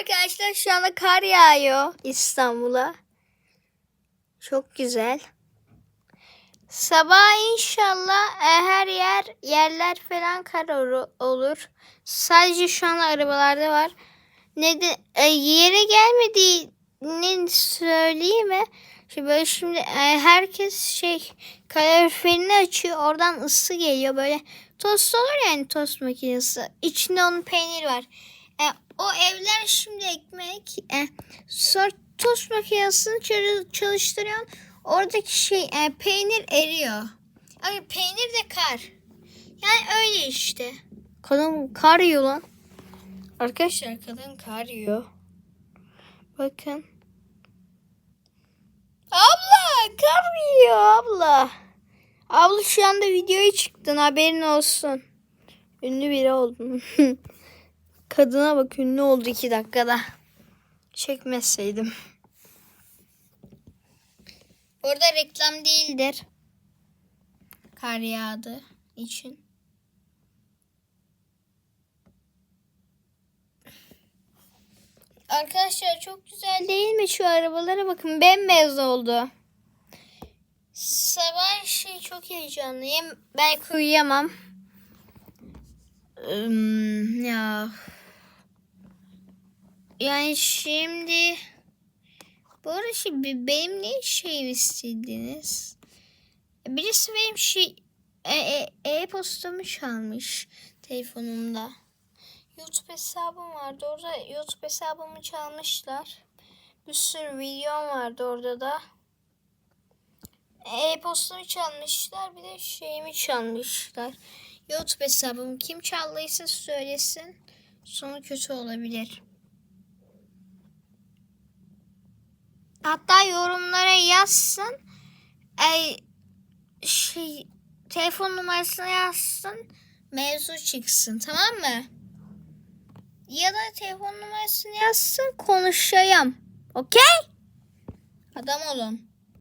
arkadaşlar şu anda kar yağıyor İstanbul'a. Çok güzel. Sabah inşallah e, her yer yerler falan kar olur. Sadece şu an arabalarda var. Ne de e, yere gelmediğini söyleyeyim mi? Şimdi böyle şimdi e, herkes şey kaloriferini açıyor. Oradan ısı geliyor böyle. Tost olur yani tost makinesi. İçinde onun peynir var. E, o evler şimdi ekmek. E, sonra tost makinesini çal- çalıştırıyorsun. Oradaki şey e, peynir eriyor. Ay peynir de kar. Yani öyle işte. Kadın kar yiyor lan. Arkadaşlar kadın kar yiyor. Bakın. Abla kar yiyor abla. Abla şu anda videoya çıktın haberin olsun. Ünlü biri oldun. Kadına bak ünlü oldu iki dakikada. Çekmeseydim. Orada reklam değildir. Kar yağdı için. Arkadaşlar çok güzel değil mi şu arabalara bakın bembeyaz oldu. Sabah şey çok heyecanlıyım. Belki uyuyamam. Im, ya. Yani şimdi bu arada şimdi benim ne şeyimi istediniz? Birisi benim şey e, e, e-postamı çalmış telefonumda. YouTube hesabım vardı. Orada YouTube hesabımı çalmışlar. Bir sürü videom vardı orada da. E-postamı çalmışlar. Bir de şeyimi çalmışlar. YouTube hesabımı kim çaldıysa söylesin. Sonu kötü olabilir. Hatta yorumlara yazsın. Ay şey telefon numarasını yazsın. Mevzu çıksın tamam mı? Ya da telefon numarasını yazsın konuşayım. Okey? Adam olun.